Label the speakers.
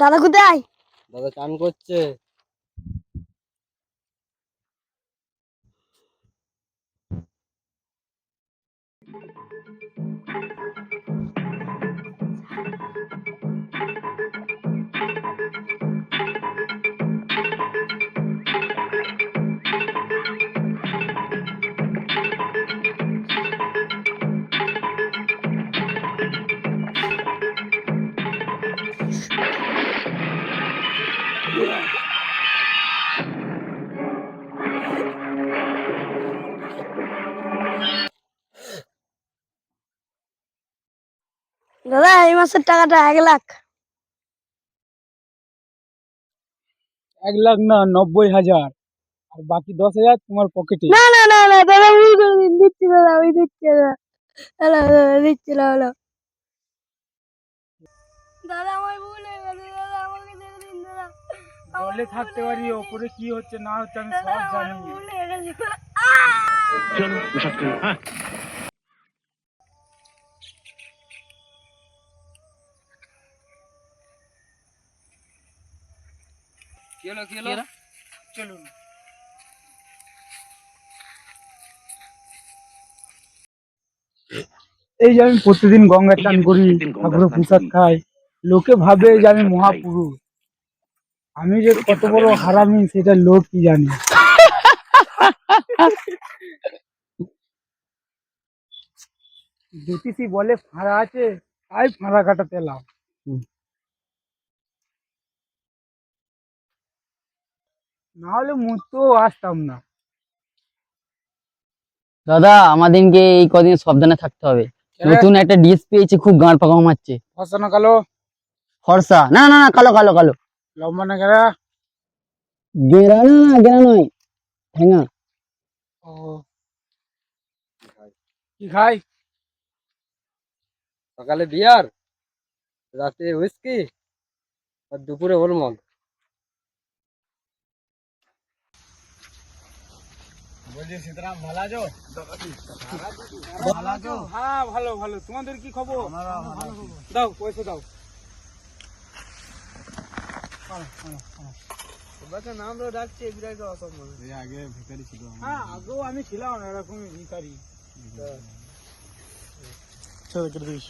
Speaker 1: দাদা কোথায়?
Speaker 2: দাদা চান করছে।
Speaker 1: দাদা এই মাসের টাকাটা এক লাখ।
Speaker 3: এক লাখ না নব্বই হাজার। আর বাকি দশ হাজার তোমার পকেটে।
Speaker 1: না না না না দাদা ভুল করে দিন দিচ্ছি দাদা আমি দিচ্ছি দাদা। দাদা দাদা দিচ্ছি না হলো দাদা আমার ভুল হয়ে গেছে দাদা আমাকে ছেড়ে দিন দাদা। আমার
Speaker 3: থাকতে পারি। ওপরে কি হচ্ছে না হচ্ছে আমি সব জানি।
Speaker 1: ভুল হয়ে গেছে
Speaker 4: চলো হ্যাঁ।
Speaker 2: কি হলো কি হলো?
Speaker 3: চলুন। এই যে আমি প্রতিদিন গঙ্গা চান করি ঠাকুরের প্রসাদ খাই লোকে ভাবে যে আমি মহাপুরুষ। আমি যে কত বড় হারামি সেটা লোক কি জানে? জ্যোতিষী বলে ফাঁড়া আছে তাই ফাঁড়া কাটাতে এলাম। না হলে মুহূর্তেও আসতাম না।
Speaker 5: দাদা আমাদেরকে এই কদিন সাবধানে থাকতে হবে। নতুন একটা ডিস পেয়েছি খুব গাঁড় পাকা মারছে।
Speaker 3: ফসানো কালো?
Speaker 5: ফর্সা? না না না কালো কালো কালো।
Speaker 3: লম্বা না গেরা?
Speaker 5: গেরা না না গেরা নয় ঠেঙা।
Speaker 3: ও। কি খাই?
Speaker 2: সকালে বিয়ার রাতে হুইস্কি আর দুপুরে হরমোন
Speaker 3: বলছি সীতারাম ভালো আছো? ভালো আছো? হ্যাঁ ভালো ভালো। তোমাদের কি খবর? দাও পয়সা দাও।
Speaker 2: নাম তো ডাকছে বিরাট অসম্ভব
Speaker 3: আগে ভিখারি ছিল আগেও আমি ছিলাম এরকমই ভিখারি। ছবি করে দিস